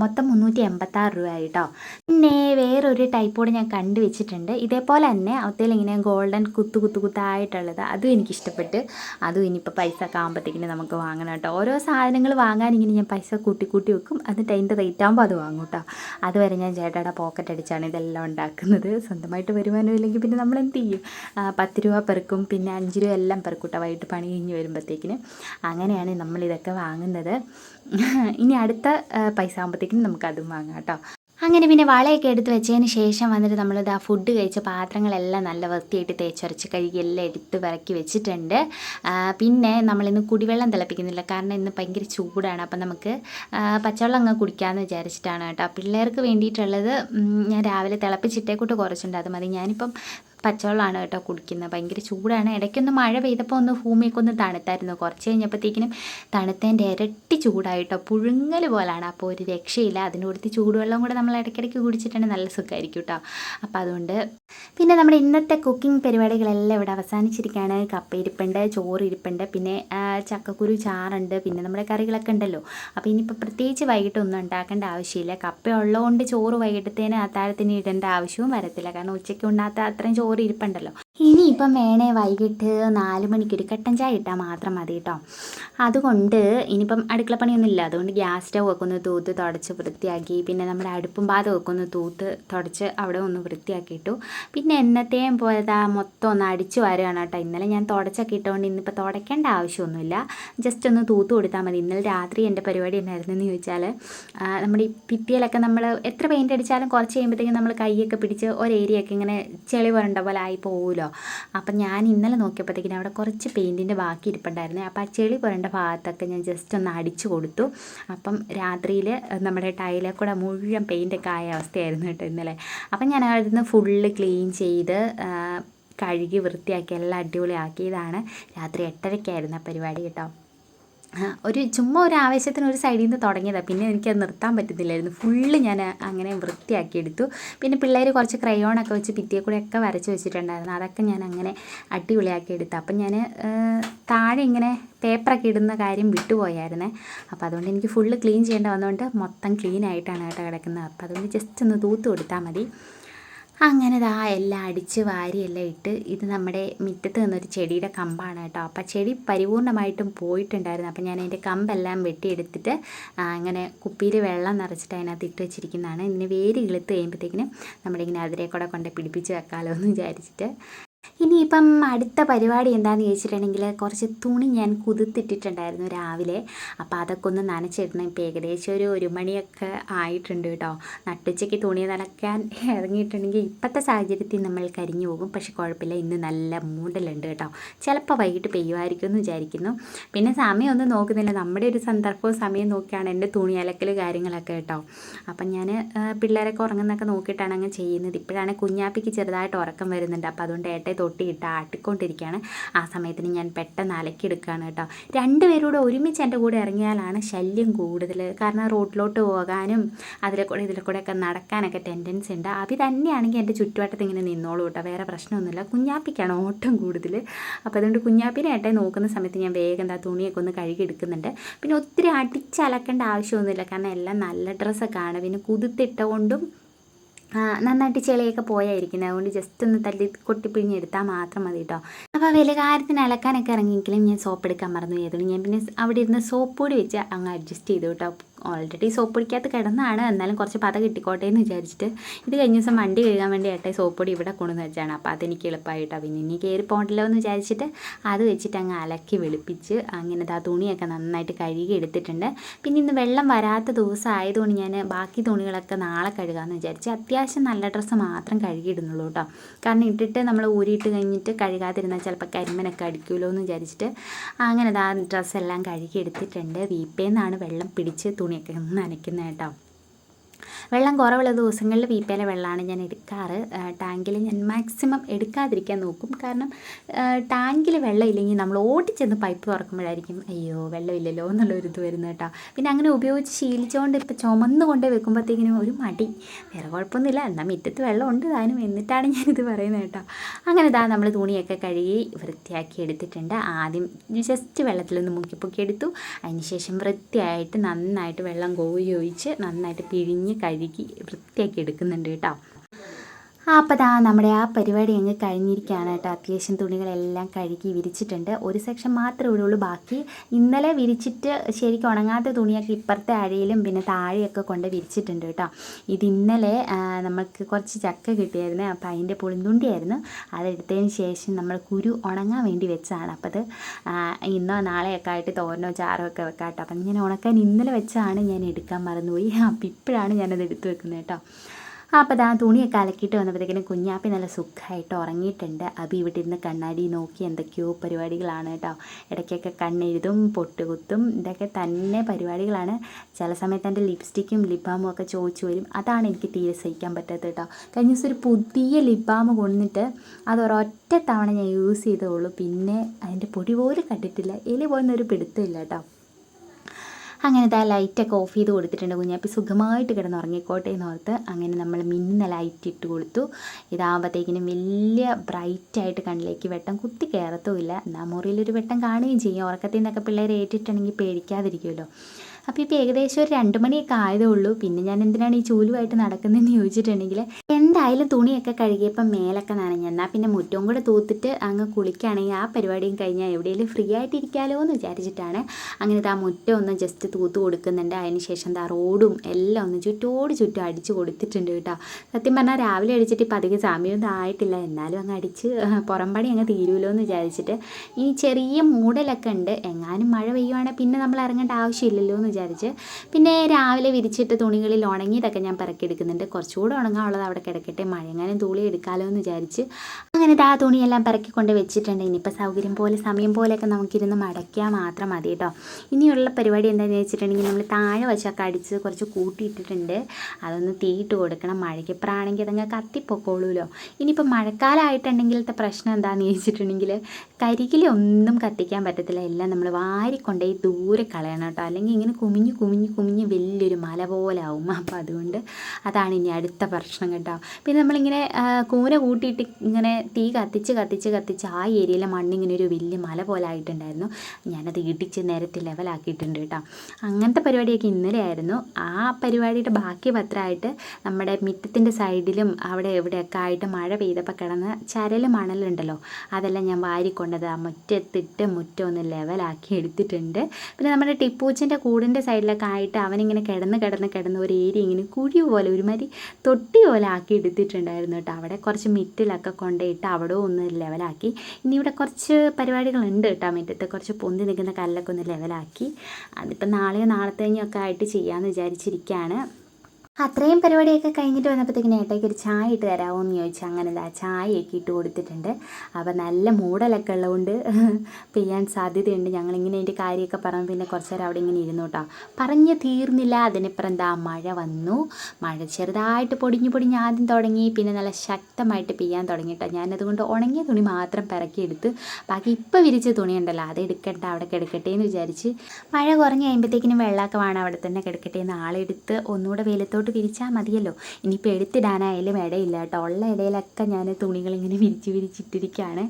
മൊത്തം മുന്നൂറ്റി എൺപത്താറ് രൂപയായിട്ടോ. പിന്നെ വേറൊരു ടൈപ്പ് കൂടെ ഞാൻ കണ്ടു വെച്ചിട്ടുണ്ട് ഇതേപോലെ തന്നെ അവത്തേൽ ഇങ്ങനെ ഗോൾഡൻ കുത്തു കുത്തു കുത്തായിട്ടുള്ളത് അതും എനിക്കിഷ്ടപ്പെട്ട്. അതും ഇനിയിപ്പോൾ പൈസ ഒക്കെ ആകുമ്പോഴത്തേക്കിന് നമുക്ക് വാങ്ങണം കേട്ടോ. ഓരോ സാധനങ്ങൾ വാങ്ങാൻ ഇങ്ങനെ ഞാൻ പൈസ കൂട്ടി കൂട്ടി വെക്കും. എന്നിട്ട് അതിന്റെ റേറ്റ് ആകുമ്പോൾ അത് വാങ്ങും കേട്ടോ. അതുവരെ ഞാൻ ചേട്ടയുടെ പോക്കറ്റ് അടിച്ചാണ് ഇതെല്ലാം ഉണ്ടാക്കുന്നത്. സ്വന്തമായിട്ട് വരുമാനം ഇല്ലെങ്കിൽ പിന്നെ നമ്മൾ എന്ത് ചെയ്യും പത്ത് രൂപ പെറുക്കും. പിന്നെ അഞ്ച് രൂപ എല്ലാം പെറുക്കും കേട്ടോ. വൈകിട്ട് പണി കഴിഞ്ഞ് വരുമ്പോഴത്തേക്കിന് അങ്ങനെയാണ് നമ്മളിതൊക്കെ വാങ്ങുന്നത്. ഇനി അടുത്ത പൈസ ആകുമ്പോഴത്തേക്കും നമുക്ക് അതും വാങ്ങാം കേട്ടോ. അങ്ങനെ പിന്നെ വളയൊക്കെ എടുത്ത് വെച്ചതിന് ശേഷം വന്നിട്ട് നമ്മളിത് ആ ഫുഡ് കഴിച്ച പാത്രങ്ങളെല്ലാം നല്ല വൃത്തിയായിട്ട് തേച്ചൊരച്ച് കഴുകി എല്ലാം എടുത്ത് വിറക്കി വെച്ചിട്ടുണ്ട്. പിന്നെ നമ്മളിന്ന് കുടിവെള്ളം തിളപ്പിക്കുന്നില്ല. കാരണം ഇന്ന് ഭയങ്കര ചൂടാണ്. അപ്പം നമുക്ക് പച്ചവെള്ളം അങ്ങ് കുടിക്കാമെന്ന് വിചാരിച്ചിട്ടാണ് കേട്ടോ. പിള്ളേർക്ക് വേണ്ടിയിട്ടുള്ളത് ഞാൻ രാവിലെ തിളപ്പിച്ചിട്ടേക്കൂട്ട് കുറച്ചുണ്ട്. അത് മതി. ഞാനിപ്പം പച്ചവെള്ളമാണ് കേട്ടോ കുടിക്കുന്നത്. ഭയങ്കര ചൂടാണ്. ഇടയ്ക്കൊന്ന് മഴ പെയ്തപ്പോൾ ഒന്ന് ഭൂമിയൊക്കെ ഒന്ന് തണുത്തായിരുന്നു. കുറച്ച് കഴിഞ്ഞപ്പോഴത്തേക്കിനും തണുത്തതിന്റെ ഇരട്ടി ചൂടായിട്ടോ പുഴുങ്ങൽ പോലാണ്. അപ്പോൾ ഒരു രക്ഷയില്ല. അതിന് കൊടുത്ത് ചൂടുവെള്ളം കൂടെ നമ്മൾ ഇടയ്ക്കിടയ്ക്ക് കുടിച്ചിട്ടുണ്ടെങ്കിൽ നല്ല സുഖമായിരിക്കും കേട്ടോ. അപ്പോൾ അതുകൊണ്ട് പിന്നെ നമ്മുടെ ഇന്നത്തെ കുക്കിംഗ് പരിപാടികളെല്ലാം ഇവിടെ അവസാനിച്ചിരിക്കുകയാണ്. കപ്പ ഇരിപ്പുണ്ട് ചോറ് ഇരിപ്പുണ്ട് പിന്നെ ചക്കക്കുരു ചാറുണ്ട് പിന്നെ നമ്മുടെ കറികളൊക്കെ ഉണ്ടല്ലോ. അപ്പോൾ ഇനിയിപ്പോൾ പ്രത്യേകിച്ച് വൈകിട്ട് ഒന്നും ഉണ്ടാക്കേണ്ട ആവശ്യമില്ല. കപ്പ ഉള്ളതുകൊണ്ട് ചോറ് വൈകിട്ടത്തേന് അത്താഴത്തിന് ഇടേണ്ട ആവശ്യവും വരത്തില്ല. കാരണം ഉച്ചയ്ക്ക് ഉണ്ടാകാത്ത അത്രയും ചോറ് ഇരിപ്പുണ്ടല്ലോ ഇനിയിപ്പം വേണേ വൈകിട്ട് നാല് മണിക്കൊരു കട്ടൻ ചായ ഇട്ടാൽ മാത്രം മതി കേട്ടോ. അതുകൊണ്ട് ഇനിയിപ്പം അടുക്കളപ്പണിയൊന്നും ഇല്ല. അതുകൊണ്ട് ഗ്യാസ് സ്റ്റൗ ഒക്കെ ഒന്ന് തൂത്ത് തുടച്ച് വൃത്തിയാക്കി പിന്നെ നമ്മുടെ അടുപ്പും പാതം ഒക്കെ ഒന്ന് തൂത്ത് തുടച്ച് അവിടെ ഒന്ന് വൃത്തിയാക്കിയിട്ടു പിന്നെ എന്നത്തെയും പോയതാ മൊത്തം ഒന്ന് അടിച്ചു വരികയാണ് കേട്ടോ. ഇന്നലെ ഞാൻ തുടച്ചൊക്കെ ഇട്ടുകൊണ്ട് ഇന്നിപ്പോൾ തുടയ്ക്കേണ്ട ആവശ്യമൊന്നുമില്ല. ജസ്റ്റ് ഒന്ന് തൂത്ത് കൊടുത്താൽ മതി. ഇന്നലെ രാത്രി എന്റെ പരിപാടി എന്നായിരുന്നെന്ന് ചോദിച്ചാൽ നമ്മുടെ ഈ ഭിത്തിയിലൊക്കെ നമ്മൾ എത്ര പെയിന്റ് അടിച്ചാലും കുറച്ച് കഴിയുമ്പോഴത്തേക്കും നമ്മൾ കൈയൊക്കെ പിടിച്ച് ഒരു ഇങ്ങനെ ചെളി വരണ്ട പോലെ ആയി പോകുമല്ലോ അപ്പം ഞാൻ ഇന്നലെ നോക്കിയപ്പോഴത്തേക്കിനും അവിടെ കുറച്ച് പെയിന്റിന്റെ ബാക്കി ഇരിപ്പുണ്ടായിരുന്നു. അപ്പോൾ ആ ചെളി പുരണ്ട ഭാഗത്തൊക്കെ ഞാൻ ജസ്റ്റ് ഒന്ന് അടിച്ചു കൊടുത്തു. അപ്പം രാത്രിയിൽ നമ്മുടെ ടൈലെ കൂടെ മുഴുവൻ പെയിന്റൊക്കെ ആയ അവസ്ഥയായിരുന്നു കേട്ടോ ഇന്നലെ. അപ്പം ഞാൻ അവിടുന്ന് ഫുള്ള് ക്ലീൻ ചെയ്ത് കഴുകി വൃത്തിയാക്കി എല്ലാം അടിപൊളിയാക്കിയതാണ്. രാത്രി എട്ടരയ്ക്കായിരുന്നു ആ പരിപാടി കേട്ടോ. ഒരു ചുമ്മാ ഒരു ആവേശത്തിന് ഒരു സൈഡിൽ നിന്ന് തുടങ്ങിയതാണ് പിന്നെ എനിക്കത് നിർത്താൻ പറ്റുന്നില്ലായിരുന്നു ഫുള്ള് ഞാൻ അങ്ങനെ വൃത്തിയാക്കിയെടുത്തു പിന്നെ പിള്ളേർ കുറച്ച് ക്രയോണൊക്കെ വെച്ച് ഭിത്തിയെ കൂടെയൊക്കെ വരച്ച് വെച്ചിട്ടുണ്ടായിരുന്നു. അതൊക്കെ ഞാൻ അങ്ങനെ അടിപൊളിയാക്കി എടുത്തു. അപ്പം ഞാൻ താഴെ ഇങ്ങനെ പേപ്പറൊക്കെ ഇടുന്ന കാര്യം വിട്ടുപോയായിരുന്നേ. അപ്പോൾ അതുകൊണ്ട് എനിക്ക് ഫുള്ള് ക്ലീൻ ചെയ്യേണ്ട വന്നതുകൊണ്ട് മൊത്തം ക്ലീൻ ആയിട്ടാണ് കേട്ടോ കിടക്കുന്നത്. അപ്പോൾ അതുകൊണ്ട് ജസ്റ്റ് ഒന്ന് തൂത്ത് കൊടുത്താൽ മതി. അങ്ങനെ ദാ എല്ലാം അടിച്ച് വാരി എല്ലാം ഇട്ട് ഇത് നമ്മുടെ മുറ്റത്ത് നിന്നൊരു ചെടിയുടെ കമ്പാണ് കേട്ടോ. അപ്പം ചെടി പരിപൂർണമായിട്ടും പോയിട്ടുണ്ടായിരുന്നു. അപ്പം ഞാൻ അതിന്റെ കമ്പെല്ലാം വെട്ടിയെടുത്തിട്ട് അങ്ങനെ കുപ്പിയിൽ വെള്ളം നിറച്ചിട്ട് അതിനകത്ത് ഇട്ട് വെച്ചിരിക്കുന്നതാണ്. ഇതിന് വേര് ഇളുത്ത് കഴിയുമ്പോഴത്തേക്കിനും നമ്മളിങ്ങനെ അതിരെ കൂടെ കൊണ്ട് പിടിപ്പിച്ച് വെക്കാമല്ലോ എന്ന് വിചാരിച്ചിട്ട്. ഇനിയിപ്പം അടുത്ത പരിപാടി എന്താണെന്ന് ചോദിച്ചിട്ടുണ്ടെങ്കിൽ കുറച്ച് തുണി ഞാൻ കുതിർത്തിട്ടിട്ടുണ്ടായിരുന്നു രാവിലെ. അപ്പോൾ അതൊക്കെ ഒന്ന് നനച്ചിടണം. ഇപ്പം ഏകദേശം ഒരു ഒരു മണിയൊക്കെ ആയിട്ടുണ്ട് കേട്ടോ. നട്ടുച്ചയ്ക്ക് തുണി നനയ്ക്കാൻ ഇറങ്ങിയിട്ടുണ്ടെങ്കിൽ ഇപ്പോഴത്തെ സാഹചര്യത്തിൽ നമ്മൾ കരിഞ്ഞു പോകും. പക്ഷെ കുഴപ്പമില്ല ഇന്ന് നല്ല മൂടലുണ്ട് കേട്ടോ. ചിലപ്പോൾ വൈകിട്ട് പെയ്യുമായിരിക്കും എന്ന് വിചാരിക്കുന്നു. പിന്നെ സമയമൊന്നും നോക്കുന്നില്ല. നമ്മുടെ ഒരു സന്ദർഭവും സമയം നോക്കിയാണ് എന്റെ തുണി അലക്കൽ കാര്യങ്ങളൊക്കെ കേട്ടോ. അപ്പം ഞാൻ പിള്ളേരൊക്കെ ഉറങ്ങുന്നൊക്കെ നോക്കിയിട്ടാണ് അങ്ങ് ചെയ്യുന്നത്. ഇപ്പോഴാണ് കുഞ്ഞാപ്പിക്ക് ചെറുതായിട്ട് ഉറക്കം വരുന്നുണ്ട്. അപ്പോൾ അതുകൊണ്ട് ഏട്ടെ തൊട്ടിയിട്ട് ആട്ടിക്കൊണ്ടിരിക്കുകയാണ്. ആ സമയത്തിന് ഞാൻ പെട്ടെന്ന് അലക്കിയെടുക്കുകയാണ് കേട്ടോ. രണ്ടുപേരൂടെ ഒരുമിച്ച് എന്റെ കൂടെ ഇറങ്ങിയാലാണ് ശല്യം കൂടുതൽ. കാരണം റോഡിലോട്ട് പോകാനും അതിലെ കൂടെ ഇതിലെ കൂടെ ഒക്കെ നടക്കാനൊക്കെ ടെൻഡൻസി ഉണ്ട്. അവി തന്നെയാണെങ്കിൽ എന്റെ ചുറ്റുവട്ടത്ത് ഇങ്ങനെ നിന്നോളൂ കേട്ടോ. വേറെ പ്രശ്നമൊന്നുമില്ല. കുഞ്ഞാപ്പിക്കാണ് ഓട്ടം കൂടുതൽ. അപ്പോൾ അതുകൊണ്ട് കുഞ്ഞാപ്പിനെ ഏട്ടെ നോക്കുന്ന സമയത്ത് ഞാൻ വേഗം എന്താ തുണിയൊക്കെ ഒന്ന് കഴുകി എടുക്കുന്നുണ്ട്. പിന്നെ ഒത്തിരി അടിച്ചലക്കേണ്ട ആവശ്യമൊന്നുമില്ല. കാരണം എല്ലാം നല്ല ഡ്രസ്സൊക്കെ ആണ്. പിന്നെ കുതിർത്തിട്ടുകൊണ്ടും നന്നായിട്ട് ചെളിയൊക്കെ പോയായിരിക്കുന്നത്. അതുകൊണ്ട് ജസ്റ്റ് ഒന്ന് തല്ലി കൊട്ടിപ്പിഴിഞ്ഞെടുത്താൽ മാത്രം മതി കേട്ടോ അപ്പോൾ വലിയ കാര്യത്തിന് അലക്കാനൊക്കെ ഇറങ്ങിയെങ്കിലും ഞാൻ സോപ്പ് എടുക്കാൻ മറന്നു പോയതുകൊണ്ട് ഞാൻ പിന്നെ അവിടെ ഇരുന്ന് സോപ്പ് കൂടി വെച്ച് അങ്ങ് അഡ്ജസ്റ്റ് ചെയ്തു കേട്ടോ ഓൾറെഡി സോപ്പ് പൊടിക്കകത്ത് കിടന്നാണ്. എന്നാലും കുറച്ച് പത കിട്ടിക്കോട്ടെ എന്ന് വിചാരിച്ചിട്ട് ഇത് കഴിഞ്ഞ ദിവസം വണ്ടി കഴുകാൻ വേണ്ടി ഏട്ടെ സോപ്പ് പൊടി ഇവിടെ കൊണ്ടുവന്ന് വെച്ചാണ്. അപ്പോൾ അതെനിക്ക് എളുപ്പമായിട്ടോ പിന്നെ ഇനി കയറി പോകണ്ടല്ലോ എന്ന് വിചാരിച്ചിട്ട് അത് വെച്ചിട്ട് അങ്ങ് അലക്കി വെളുപ്പിച്ച് അങ്ങനെ ആ തുണിയൊക്കെ നന്നായിട്ട് കഴുകി എടുത്തിട്ടുണ്ട്. പിന്നെ ഇന്ന് വെള്ളം വരാത്ത ദിവസം ആയതുകൊണ്ട് ഞാൻ ബാക്കി തുണികളൊക്കെ നാളെ കഴുകാമെന്ന് വിചാരിച്ച് അത്യാവശ്യം നല്ല ഡ്രസ്സ് മാത്രം കഴുകിയിടുന്നുള്ളൂ കേട്ടോ. കാരണം ഇട്ടിട്ട് നമ്മൾ ഊരിയിട്ട് കഴിഞ്ഞിട്ട് കഴുകാതിരുന്നാൽ ചിലപ്പോൾ കരിമനൊക്കെ അടിക്കുമല്ലോ എന്ന് വിചാരിച്ചിട്ട് അങ്ങനെ ആ ഡ്രസ്സെല്ലാം കഴുകി എടുത്തിട്ടുണ്ട്. വീപ്പേന്നാണ് വെള്ളം പിടിച്ച് തുണിയൊക്കെ കേട്ടോ വെള്ളം കുറവുള്ള ദിവസങ്ങളിൽ വീപ്പയിലെ വെള്ളമാണ് ഞാൻ എടുക്കാറ്. ടാങ്കിൽ ഞാൻ മാക്സിമം എടുക്കാതിരിക്കാൻ നോക്കും. കാരണം ടാങ്കിൽ വെള്ളം ഇല്ലെങ്കിൽ നമ്മൾ ഓടിച്ചെന്ന് പൈപ്പ് തുറക്കുമ്പോഴായിരിക്കും അയ്യോ വെള്ളമില്ലല്ലോ എന്നുള്ളൊരു ഇത് വരുന്നത് കേട്ടോ. പിന്നെ അങ്ങനെ ഉപയോഗിച്ച് ശീലിച്ചുകൊണ്ട് ഇപ്പോൾ ചുമന്ന് കൊണ്ട് വെക്കുമ്പോഴത്തേക്കിനും ഒരു മടി. വേറെ കുഴപ്പമൊന്നുമില്ല എന്നാൽ മുറ്റത്ത് വെള്ളമുണ്ട് താനും എന്നിട്ടാണ് ഞാനിത് പറയുന്നത് കേട്ടോ. അങ്ങനെ ഇതാ നമ്മൾ തുണിയൊക്കെ കഴുകി വൃത്തിയാക്കി എടുത്തിട്ടുണ്ട്. ആദ്യം ജസ്റ്റ് വെള്ളത്തിലൊന്ന് മുക്കി മുക്കിപ്പൊക്കി എടുത്തു. അതിനുശേഷം വൃത്തിയായിട്ട് നന്നായിട്ട് വെള്ളം കോഴി ഒഴിച്ച് നന്നായിട്ട് പിഴിഞ്ഞ് കഴുകി വൃത്തിയാക്കി എടുക്കുന്നുണ്ട് കേട്ടോ. അപ്പോൾ ദാ നമ്മുടെ ആ പരിപാടി അങ്ങ് കഴിഞ്ഞിരിക്കുകയാണ് കേട്ടോ. അത്യാവശ്യം തുണികളെല്ലാം കഴുകി വിരിച്ചിട്ടുണ്ട്. ഒരു സെക്ഷൻ മാത്രമേ ഉള്ളൂ. ബാക്കി ഇന്നലെ വിരിച്ചിട്ട് ശരിക്കും ഉണങ്ങാത്ത തുണിയൊക്കെ ഇപ്പുറത്തെ അഴയിലും പിന്നെ താഴെയൊക്കെ കൊണ്ട് വിരിച്ചിട്ടുണ്ട് കേട്ടോ. ഇത് ഇന്നലെ നമുക്ക് കുറച്ച് ചക്ക കിട്ടിയായിരുന്നു. അപ്പോൾ അതിന്റെ പുളിന്തുണ്ടിയായിരുന്നു. അതെടുത്തതിന് ശേഷം നമ്മൾ കുരു ഉണങ്ങാൻ വേണ്ടി വെച്ചതാണ്. അപ്പോൾ അത് ഇന്നോ നാളെയൊക്കെ ആയിട്ട് തോരനോ ചാറോ ഒക്കെ വെക്കാം കേട്ടോ അപ്പം ഞാൻ ഉണക്കാൻ ഇന്നലെ വെച്ചാണ് ഞാൻ എടുക്കാൻ മറന്നുപോയി. അപ്പോൾ ഇപ്പോഴാണ് ഞാനത് എടുത്തു വെക്കുന്നത് കേട്ടോ. അപ്പോൾ ആ തുണിയൊക്കെ അലക്കിയിട്ട് വന്നപ്പോഴത്തേക്കിനും കുഞ്ഞാപ്പി നല്ല സുഖമായിട്ട് ഉറങ്ങിയിട്ടുണ്ട്. അബി ഇവിടെ ഇരുന്ന് കണ്ണാടി നോക്കി എന്തൊക്കെയോ പരിപാടികളാണ് കേട്ടോ. ഇടയ്ക്കൊക്കെ കണ്ണെഴുതും പൊട്ടുകുത്തും ഇതൊക്കെ തന്നെ പരിപാടികളാണ്. ചില സമയത്ത് എന്റെ ലിപ്സ്റ്റിക്കും ലിബാമും ഒക്കെ ചോദിച്ചു വരും. അതാണ് എനിക്ക് തീരെ സഹിക്കാൻ പറ്റാത്തത് കേട്ടോ. കഴിഞ്ഞ ദിവസം ഒരു പുതിയ ലിബാം കൊണ്ടിട്ട് അത് ഒരൊറ്റ തവണ ഞാൻ യൂസ് ചെയ്തോളൂ പിന്നെ അതിന്റെ പൊടി പോലും കണ്ടിട്ടില്ല. എലി പോകുന്നൊരു പിടുത്തമില്ല കേട്ടോ. അങ്ങനത്തെ ആ ലൈറ്റൊക്കെ ഓഫ് ചെയ്ത് കൊടുത്തിട്ടുണ്ട് കുഞ്ഞാപ്പി സുഖമായിട്ട് കിടന്നുറങ്ങിക്കോട്ടെ എന്ന് ഓർത്ത് അങ്ങനെ നമ്മൾ മിന്ന ലൈറ്റ് ഇട്ട് കൊടുത്തു. ഇതാകുമ്പോഴത്തേക്കിനും വലിയ ബ്രൈറ്റായിട്ട് കണ്ണിലേക്ക് വെട്ടം കുത്തി കയറത്തുമില്ല. എന്നാൽ മുറിയിലൊരു വെട്ടം കാണുകയും ചെയ്യും. ഉറക്കത്തിൽ നിന്നൊക്കെ പിള്ളേരെ ഏറ്റിട്ടുണ്ടെങ്കിൽ പേടിക്കാതിരിക്കുമല്ലോ. അപ്പോൾ ഇപ്പോൾ ഏകദേശം ഒരു രണ്ട് മണിയൊക്കെ ആയതേ ഉള്ളൂ പിന്നെ ഞാൻ എന്തിനാണ് ഈ ചൂലുമായിട്ട് നടക്കുന്നതെന്ന് ചോദിച്ചിട്ടുണ്ടെങ്കിൽ എന്തായാലും തുണിയൊക്കെ കഴുകിയപ്പം മേലൊക്കെ നനഞ്ഞു എന്നാൽ പിന്നെ മുറ്റവും കൂടെ തൂത്തിട്ട് അങ്ങ് കുളിക്കുകയാണെങ്കിൽ ആ പരിപാടിയും കഴിഞ്ഞാൽ എവിടെയെങ്കിലും ഫ്രീ ആയിട്ട് ഇരിക്കാമല്ലോ എന്ന് വിചാരിച്ചിട്ടാണ്. അങ്ങനെ ആ മുറ്റം ഒന്ന് ജസ്റ്റ് തൂത്ത് കൊടുക്കുന്നുണ്ട്. അതിന് ശേഷം ദാ റോഡും എല്ലാം ഒന്ന് ചുറ്റോട് ചുറ്റും അടിച്ച് കൊടുത്തിട്ടുണ്ട് കേട്ടോ. സത്യം പറഞ്ഞാൽ രാവിലെ അടിച്ചിട്ട് ഇപ്പം അധികം സമയമൊന്നും ആയിട്ടില്ല. എന്നാലും അങ്ങ് അടിച്ച് പുറംപണി അങ്ങ് തീരുമല്ലോ എന്ന് വിചാരിച്ചിട്ട് ഇനി ചെറിയ മൂടലൊക്കെ ഉണ്ട്. എങ്ങാനും മഴ പെയ്യുവാണെങ്കിൽ പിന്നെ നമ്മൾ ഇറങ്ങേണ്ട ആവശ്യമില്ലല്ലോ എന്ന് വിചാരിച്ച്. പിന്നെ രാവിലെ വിരിച്ചിട്ട് തുണികളിൽ ഉണങ്ങിയതൊക്കെ ഞാൻ പെറക്കിയെടുക്കുന്നുണ്ട്. കുറച്ചുകൂടെ ഉണങ്ങാനുള്ളത് അവിടെ കിടക്കട്ടെ. മഴങ്ങാനും തൂളി എടുക്കാമല്ലോ എന്ന് വിചാരിച്ച്. അങ്ങനെ ആ തുണിയെല്ലാം പെറക്കിക്കൊണ്ട് വെച്ചിട്ടുണ്ട്. ഇനിയിപ്പോൾ സൗകര്യം പോലെ സമയം പോലെയൊക്കെ നമുക്കിരുന്ന് മടക്കിയാൽ മാത്രം മതി കേട്ടോ. ഇനിയുള്ള പരിപാടി എന്താണെന്ന് വെച്ചിട്ടുണ്ടെങ്കിൽ നമ്മൾ താഴെ വശമൊക്കെ അടിച്ച് കുറച്ച് കൂട്ടിയിട്ടിട്ടുണ്ട്. അതൊന്ന് തീയിട്ട് കൊടുക്കണം. മഴയ്ക്കിപ്പറാണെങ്കിൽ അതങ്ങ് കത്തിപ്പൊക്കോളൂല്ലോ ഇനിയിപ്പോൾ മഴക്കാലമായിട്ടുണ്ടെങ്കിലത്തെ പ്രശ്നം എന്താണെന്ന് ചോദിച്ചിട്ടുണ്ടെങ്കിൽ കരികിലൊന്നും കത്തിക്കാൻ പറ്റത്തില്ല. എല്ലാം നമ്മൾ വാരിക്കൊണ്ടേ ദൂരെ കളയണം കേട്ടോ. അല്ലെങ്കിൽ ഇങ്ങനെ കുമിഞ്ഞ് കുമിഞ്ഞ് കുമിഞ്ഞ് വലിയൊരു മല പോലെ ആവും അപ്പോൾ അതുകൊണ്ട് അതാണ് ഇനി അടുത്ത പ്രശ്നം കേട്ടോ. പിന്നെ നമ്മളിങ്ങനെ കൂന കൂട്ടിയിട്ട് ഇങ്ങനെ തീ കത്തിച്ച് കത്തിച്ച് കത്തിച്ച് ആ ഏരിയയിലെ മണ്ണിങ്ങനെ ഒരു വലിയ മല പോലെ ആയിട്ടുണ്ടായിരുന്നു ഞാനത് ഇടിച്ച് നേരത്തെ ലെവലാക്കിയിട്ടുണ്ട് കേട്ടോ. അങ്ങനത്തെ പരിപാടിയൊക്കെ ഇന്നലെ ആയിരുന്നു. ആ പരിപാടിയുടെ ബാക്കി പത്രമായിട്ട് നമ്മുടെ മിറ്റത്തിന്റെ സൈഡിലും അവിടെ എവിടെയൊക്കെ ആയിട്ട് മഴ പെയ്തപ്പോൾ കിടന്ന് ചരൽ മണലുണ്ടല്ലോ. അതെല്ലാം ഞാൻ വാരിക്കൊണ്ടത് ആ മുറ്റത്തിട്ട് മുറ്റം ഒന്ന് ലെവലാക്കി എടുത്തിട്ടുണ്ട്. പിന്നെ നമ്മുടെ ടിപ്പൂച്ചിന്റെ കൂടിന്റെ സൈഡിലൊക്കെ ആയിട്ട് അവനിങ്ങനെ കിടന്ന് കിടന്ന് കിടന്ന് ഒരു ഏരിയ ഇങ്ങനെ കുഴി പോലെ ഒരുമാതിരി തൊട്ടി പോലെ ആക്കി എടുത്തിട്ടുണ്ടായിരുന്നു കേട്ടോ. അവിടെ കുറച്ച് മിറ്റിലൊക്കെ കൊണ്ടുപോയിട്ട് അവിടെ ഒന്ന് ലെവലാക്കി. ഇനി ഇവിടെ കുറച്ച് പരിപാടികളുണ്ട് കേട്ടോ മിറ്റത്ത്. കുറച്ച് പൊന്തി നിൽക്കുന്ന കല്ലൊക്കെ ഒന്ന് ലെവലാക്കി. അതിപ്പോൾ നാളെയോ നാളത്തെ കഴിഞ്ഞൊക്കെ ആയിട്ട് ചെയ്യാമെന്ന് വിചാരിച്ചിരിക്കുകയാണ്. അത്രയും പരിപാടിയൊക്കെ കഴിഞ്ഞിട്ട് വന്നപ്പോഴത്തേക്കിന് ഏട്ടയ്ക്ക് ഒരു ചായ ഇട്ട് തരാമോ എന്ന് ചോദിച്ചു. അങ്ങനെ ഇതാ ചായയൊക്കെ ഇട്ട് കൊടുത്തിട്ടുണ്ട്. അപ്പോൾ നല്ല മൂടലൊക്കെ ഉള്ളതുകൊണ്ട് പെയ്യാൻ സാധ്യതയുണ്ട്. ഞങ്ങളിങ്ങനെ അതിന്റെ കാര്യമൊക്കെ പറഞ്ഞു പിന്നെ കുറച്ച് നേരം അവിടെ ഇങ്ങനെ ഇരുന്നു കേട്ടോ. പറഞ്ഞ് തീർന്നില്ല. അതിനിപ്പുറം എന്താ മഴ വന്നു. മഴ ചെറുതായിട്ട് പൊടിഞ്ഞ് പൊടിഞ്ഞ് ആദ്യം തുടങ്ങി. പിന്നെ നല്ല ശക്തമായിട്ട് പെയ്യാൻ തുടങ്ങി കേട്ടോ. ഞാനതുകൊണ്ട് ഉണങ്ങിയ തുണി മാത്രം പിറക്കിയെടുത്ത് ബാക്കി ഇപ്പോൾ വിരിച്ച തുണി ഉണ്ടല്ലോ അത് എടുക്കണ്ട അവിടെ കിടക്കട്ടെ എന്ന് വിചാരിച്ച് മഴ കുറഞ്ഞ് കഴിയുമ്പോഴത്തേക്കിനും വെള്ളമൊക്കെ വേണം അവിടെ തന്നെ കിടക്കട്ടെ എന്ന് ആളെടുത്ത് ഒന്നുകൂടെ വെയിലത്തോട്ട് വിരിച്ചാൽ മതിയല്ലോ. ഇനിയിപ്പോൾ എടുത്തിടാനായാലും ഇടയില്ല കേട്ടോ. ഉള്ള ഇടയിലൊക്കെ ഞാൻ തുണികൾ ഇങ്ങനെ വിരിച്ച് വിരിച്ചിട്ടിരിക്കുകയാണ്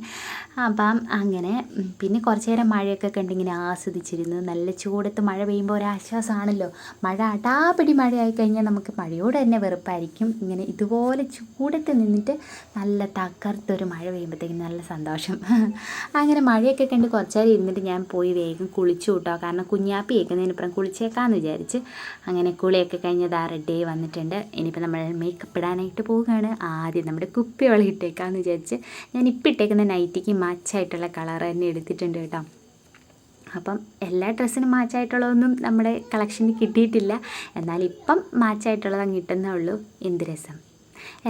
അപ്പം അങ്ങനെ പിന്നെ കുറച്ച് നേരം മഴയൊക്കെ കണ്ടിങ്ങനെ ആസ്വദിച്ചിരുന്നു. നല്ല ചൂടത്ത് മഴ പെയ്യുമ്പോൾ ഒരാശ്വാസമാണല്ലോ മഴ അടാപിടി മഴയായി കഴിഞ്ഞാൽ നമുക്ക് മഴയോട് തന്നെ വെറുപ്പായിരിക്കും. ഇങ്ങനെ ഇതുപോലെ ചൂടത്ത് നിന്നിട്ട് നല്ല തകർത്തൊരു മഴ പെയ്യുമ്പോഴത്തേക്കും നല്ല സന്തോഷം. അങ്ങനെ മഴയൊക്കെ കണ്ട് കുറച്ച് നേരം ഇരുന്നിട്ട് ഞാൻ പോയി വേഗം കുളിച്ചു കൂട്ടോ. കാരണം കുഞ്ഞാപ്പി കേൾക്കുന്നതിനപ്പുറം കുളിച്ചേക്കാമെന്ന് വിചാരിച്ച്. അങ്ങനെ കുളിയൊക്കെ കഴിഞ്ഞ് ആ റെഡി വന്നിട്ടുണ്ട്. ഇനിയിപ്പോൾ നമ്മൾ മേക്കപ്പ് ഇടാനായിട്ട് പോവുകയാണ്. ആദ്യം നമ്മുടെ കുപ്പി ഇട്ടേക്കാമെന്ന് വിചാരിച്ച് ഞാൻ ഇപ്പം ഇട്ടേക്കുന്ന നൈറ്റിക്ക് മാച്ചായിട്ടുള്ള കളർ തന്നെ എടുത്തിട്ടുണ്ട് കേട്ടോ. അപ്പം എല്ലാ ഡ്രസ്സിനും മാച്ചായിട്ടുള്ളതൊന്നും നമ്മുടെ കളക്ഷനിൽ കിട്ടിയിട്ടില്ല. എന്നാൽ ഇപ്പം മാച്ചായിട്ടുള്ളത് അങ്ങ് കിട്ടുന്നേ ഉള്ളൂ. എന്ത് രസം.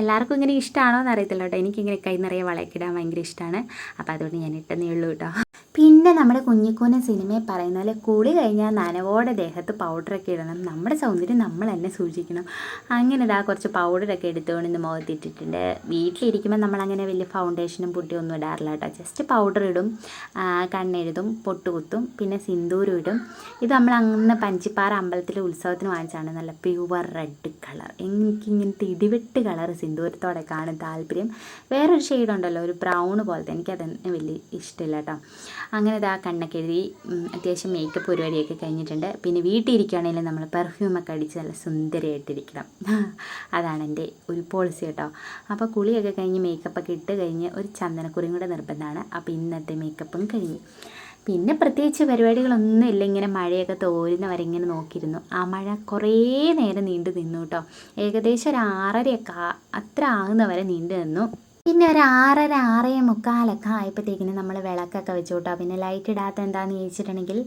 എല്ലാവർക്കും ഇങ്ങനെ ഇഷ്ടമാണോ എന്ന് അറിയത്തില്ല കേട്ടോ. എനിക്കിങ്ങനെ കൈ നിറയെ വളയൊക്കെ ഭയങ്കര ഇഷ്ടമാണ് അപ്പോൾ അതുകൊണ്ട് ഞാൻ ഇട്ടെന്നേ ഉള്ളൂ കേട്ടോ. പിന്നെ നമ്മുടെ കുഞ്ഞിക്കൂന സിനിമയിൽ പറയുന്ന പോലെ കുളി കഴിഞ്ഞാൽ നനവോടെ ദേഹത്ത് പൗഡറൊക്കെ ഇടണം. നമ്മുടെ സൗന്ദര്യം നമ്മൾ തന്നെ സൂക്ഷിക്കണം. അങ്ങനെ ഇതാ കുറച്ച് പൗഡറൊക്കെ എടുത്തുകൊണ്ട് ഇന്ന് മുഖത്തിട്ടിട്ടുണ്ട് വീട്ടിലിരിക്കുമ്പോൾ നമ്മളങ്ങനെ വലിയ ഫൗണ്ടേഷനും പുട്ടിയും ഒന്നും ഇടാറില്ല കേട്ടോ. ജസ്റ്റ് പൗഡർ ഇടും കണ്ണെഴുതും പൊട്ടുകുത്തും പിന്നെ സിന്ദൂരം ഇടും. ഇത് നമ്മൾ അന്ന് പഞ്ചിപ്പാറ അമ്പലത്തിലെ ഉത്സവത്തിന് വാങ്ങിച്ചാണ് നല്ല പ്യുവർ റെഡ് കളർ എനിക്കിങ്ങനത്തെ ഇടിവെട്ട് കളർ സിന്ദൂരത്തോടെ കാണും താല്പര്യം. വേറൊരു ഷെയ്ഡ് ഉണ്ടല്ലോ ഒരു ബ്രൗൺ പോലത്തെ. എനിക്കത് വലിയ ഇഷ്ടമില്ല കേട്ടോ അങ്ങനെ ഇതാ കണ്ണൊക്കെ എഴുതി അത്യാവശ്യം മേക്കപ്പ് പരിപാടിയൊക്കെ കഴിഞ്ഞിട്ടുണ്ട്. പിന്നെ വീട്ടിൽ ഇരിക്കുകയാണെങ്കിൽ നമ്മൾ പെർഫ്യൂമൊക്കെ അടിച്ച് നല്ല സുന്ദരമായിട്ടിരിക്കണം അതാണ് എന്റെ ഒരു പോളിസി കേട്ടോ അപ്പോൾ കുളിയൊക്കെ കഴിഞ്ഞ് മേക്കപ്പൊക്കെ ഇട്ട് കഴിഞ്ഞ് ഒരു ചന്ദനക്കുറിയും കൂടെ നിർബന്ധമാണ്. അപ്പോൾ ഇന്നത്തെ മേക്കപ്പും കഴിഞ്ഞു. പിന്നെ പ്രത്യേകിച്ച് പരിപാടികളൊന്നും ഇല്ല. ഇങ്ങനെ മഴയൊക്കെ തോരുന്നവരെ ഇങ്ങനെ നോക്കിയിരുന്നു. ആ മഴ കുറേ നേരം നീണ്ടു നിന്നു കേട്ടോ. ഏകദേശം ഒരു ആറരയൊക്കെ അത്ര ആകുന്നവരെ നീണ്ടു നിന്നു. പിന്നെ ഒരു ആറര ആറേ മുക്കാലൊക്കെ ആയപ്പോഴത്തേക്കിന് നമ്മൾ വിളക്കൊക്കെ വെച്ചു പിന്നെ ലൈറ്റ് ഇടാത്ത എന്താണെന്ന് ചോദിച്ചിട്ടുണ്ടെങ്കിൽ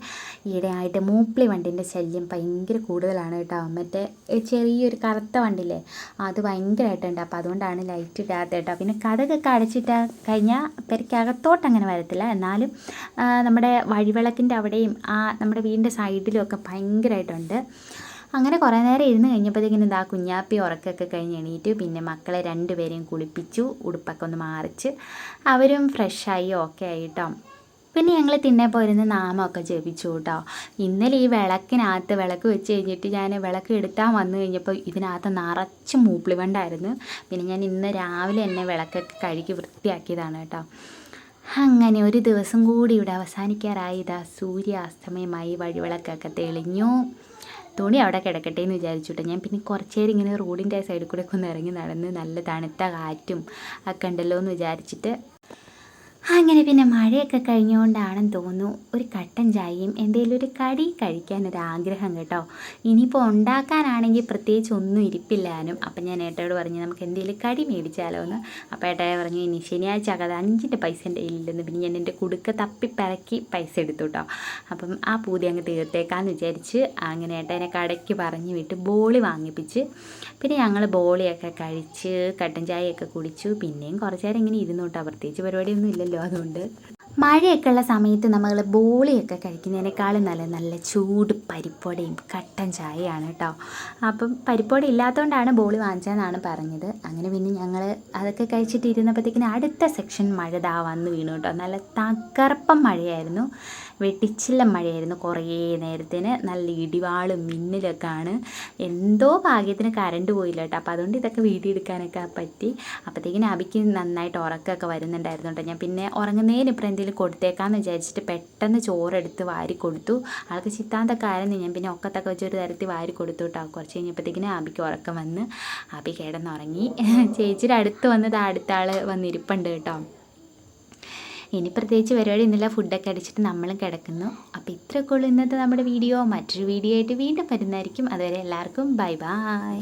ഈയിടെയായിട്ട് മൂപ്പിളി വണ്ടിന്റെ ശല്യം ഭയങ്കര കൂടുതലാണ് കേട്ടോ. മറ്റേ ചെറിയൊരു കറുത്ത വണ്ടിയില്ലേ അത് ഭയങ്കരമായിട്ടുണ്ട്. അപ്പോൾ അതുകൊണ്ടാണ് ലൈറ്റ് ഇടാത്ത കേട്ടോ. പിന്നെ കഥകൊക്കെ അടച്ചിട്ട് കഴിഞ്ഞാൽ പെരക്കകത്തോട്ട് അങ്ങനെ വരത്തില്ല. എന്നാലും നമ്മുടെ വഴിവിളക്കിന്റെ അവിടെയും ആ നമ്മുടെ വീടിന്റെ സൈഡിലും ഒക്കെ ഭയങ്കരമായിട്ടുണ്ട്. അങ്ങനെ കുറേ നേരം ഇരുന്ന് കഴിഞ്ഞപ്പോഴത്തേക്കിനും ഇതാ കുഞ്ഞാപ്പി ഉറക്കമൊക്കെ കഴിഞ്ഞ് എണീറ്റു. പിന്നെ മക്കളെ രണ്ടുപേരെയും കുളിപ്പിച്ചു ഉടുപ്പൊക്കെ ഒന്ന് മാറിച്ച്. അവരും ഫ്രഷായി ഓക്കെ ആയിട്ടോ. പിന്നെ ഞങ്ങൾ തിന്നെ പോരുന്ന നാമമൊക്കെ ജപിച്ചു കേട്ടോ. ഇന്നലെ ഈ വിളക്കിനകത്ത് വിളക്ക് വെച്ച് കഴിഞ്ഞിട്ട് ഞാൻ വിളക്ക് എടുത്താൽ വന്നു കഴിഞ്ഞപ്പോൾ ഇതിനകത്ത് നിറച്ച് മൂപ്പിളിവണ്ടായിരുന്നു. പിന്നെ ഞാൻ ഇന്ന് രാവിലെ തന്നെ വിളക്കൊക്കെ കഴുകി വൃത്തിയാക്കിയതാണ് കേട്ടോ. അങ്ങനെ ഒരു ദിവസം കൂടി ഇവിടെ അവസാനിക്കാറായി. ഇതാ സൂര്യാസ്തമയമായി വഴിവിളക്കൊക്കെ തെളിഞ്ഞു. തുണി അവിടെ കിടക്കട്ടെ എന്ന് വിചാരിച്ചു കേട്ടോ ഞാൻ പിന്നെ കുറച്ച് നേരം ഇങ്ങനെ റോഡിന്റെ സൈഡിൽ കൂടെ ഒക്കെ ഒന്ന് ഇറങ്ങി നടന്ന് നല്ല തണുത്ത കാറ്റും ഒക്കെ ഉണ്ടല്ലോ എന്ന് വിചാരിച്ചിട്ട് അങ്ങനെ പിന്നെ മഴയൊക്കെ കഴിഞ്ഞുകൊണ്ടാണെന്ന് തോന്നുന്നു. ഒരു കട്ടൻ ചായയും എന്തെങ്കിലും ഒരു കടി കഴിക്കാൻ ഒരു ആഗ്രഹം കേട്ടോ. ഇനിയിപ്പോൾ ഉണ്ടാക്കാനാണെങ്കിൽ പ്രത്യേകിച്ച് ഒന്നും ഇരിപ്പില്ലാനും. അപ്പം ഞാൻ ഏട്ടയോട് പറഞ്ഞു നമുക്ക് എന്തെങ്കിലും കടി മേടിച്ചാലോ എന്ന്? അപ്പം ഏട്ടയെ പറഞ്ഞു ഇനി ശനിയാഴ്ച ആകാതെ അഞ്ചിന്റെ പൈസ എന്റെ കയ്യിലില്ലെന്ന് പിന്നെ ഞാൻ എന്റെ കുടുക്ക തപ്പി പിറക്കി പൈസ എടുത്തു കേട്ടോ. അപ്പം ആ പൂതി അങ്ങ് തീർത്തേക്കാന്ന് വിചാരിച്ച് അങ്ങനെ ഏട്ടനെ കടയ്ക്ക് പറഞ്ഞു വിട്ട് ബോളി വാങ്ങിപ്പിച്ച് പിന്നെ ഞങ്ങൾ ബോളിയൊക്കെ കഴിച്ച് കട്ടൻ ചായയൊക്കെ കുടിച്ചു. പിന്നെയും കുറച്ച് നേരം ഇങ്ങനെ ഇരുന്നു കേട്ടോ. പ്രത്യേകിച്ച് പരിപാടിയൊന്നും ഇല്ലല്ലോ. അതുകൊണ്ട് മഴയൊക്കെ ഉള്ള സമയത്ത് നമ്മൾ ബോളിയൊക്കെ കഴിക്കുന്നതിനേക്കാളും നല്ല നല്ല ചൂട് പരിപ്പോടയും കട്ടൻ ചായയാണ് കേട്ടോ അപ്പം പരിപ്പൊടി ഇല്ലാത്തതുകൊണ്ടാണ് ബോളി വാങ്ങിച്ചതെന്നാണ് പറഞ്ഞത്. അങ്ങനെ പിന്നെ ഞങ്ങൾ അതൊക്കെ കഴിച്ചിട്ട് ഇരുന്നപ്പോഴത്തേക്കിന് അടുത്ത സെക്ഷൻ മഴ ദാ വന്ന് വീണു കേട്ടോ നല്ല തകർപ്പം മഴയായിരുന്നു. വെട്ടിച്ചില്ല മഴയായിരുന്നു കുറേ നേരത്തിന്. നല്ല ഇടിവാളും മിന്നലൊക്കെ ആണ് എന്തോ ഭാഗ്യത്തിന് കറണ്ട് പോയില്ല കേട്ടോ അപ്പോൾ അതുകൊണ്ട് ഇതൊക്കെ വീഡിയോ എടുക്കാനൊക്കെ പറ്റി. അപ്പോഴത്തേക്കിന് അബിക്ക് നന്നായിട്ട് ഉറക്കമൊക്കെ വരുന്നുണ്ടായിരുന്നു കേട്ടോ ഞാൻ പിന്നെ ഉറങ്ങുന്നതിന് ഇപ്പം എന്തെങ്കിലും കൊടുത്തേക്കാന്ന് വിചാരിച്ചിട്ട് പെട്ടെന്ന് ചോറെടുത്ത് വാരി കൊടുത്തു. ആൾക്ക് ചിത്താന്തക്കാരെന്ന് ഞാൻ പിന്നെ ഒക്കത്തൊക്കെ വെച്ചൊരു തരത്തിൽ വാരി കൊടുത്തു കേട്ടോ കുറച്ച് കഴിഞ്ഞപ്പോഴത്തേക്കിന് അബിക്ക് ഉറക്കം വന്ന്. അബി കിടന്നുറങ്ങി. ചേച്ചിയുടെ അടുത്ത് വന്നത് അടുത്ത ആൾ വന്നിരിപ്പുണ്ട് കേട്ടോ. ഇനി പ്രത്യേകിച്ച് പരിപാടി ഇന്നില്ല ഫുഡൊക്കെ അടിച്ചിട്ട് നമ്മളും കിടക്കുന്നു. അപ്പോൾ ഇത്രയൊക്കെ ഉള്ളൂ ഇന്നത്തെ നമ്മുടെ വീഡിയോ. മറ്റൊരു വീഡിയോ ആയിട്ട് വീണ്ടും വരുന്നതായിരിക്കും. അതുവരെ എല്ലാവർക്കും ബൈ ബൈ